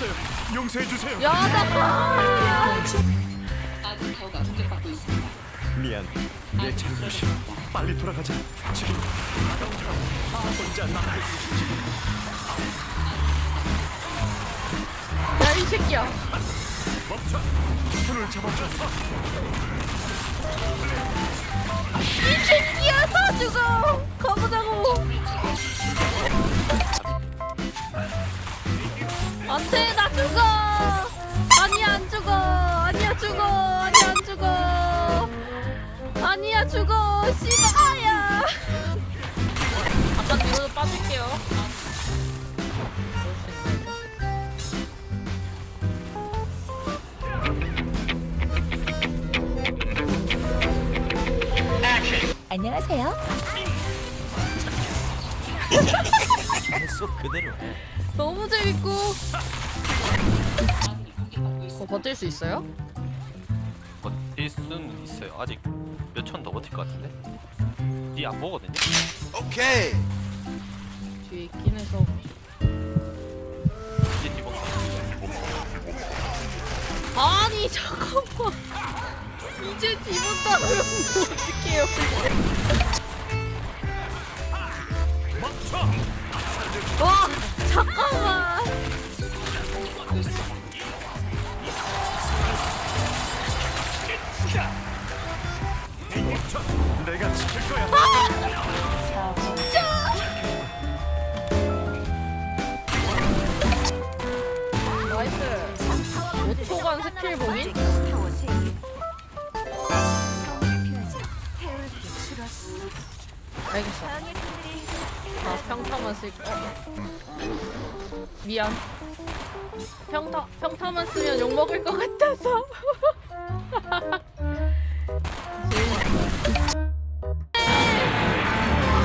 잘못했어요. 용서해 주세요. 야다 아군 타워가 공격받고 있습니다. 미안. 내 잘못이. 빨리 돌아가자. 지금. 혼자 남을 야이 새끼야 멈춰. 손을 잡아줘. 아니야 죽어 씨발 아야 아까 뒤로 빠질게요 안녕하세요. 계속 그대로. 너무 재밌고. 어, 버틸 수 있어요? 버틸 수는 있어요. 아직 몇천 더 버틸 것 같은데. 뒤안 보거든요. 오케이. 뒤에 있긴 해서 이제 뒤보. 아니 잠깐만 이제 따르면 어떡해요 와 잠깐만 스킬 봉인? 알겠어 나 평타만 쓸 거야 미안 평타 평타만 쓰면 욕 먹을 것 같아서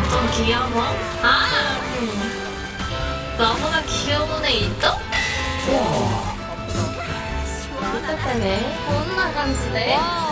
좀 귀여워? 아, 너보다 귀여운 애 있어? 똑같다네. 못 나간지네.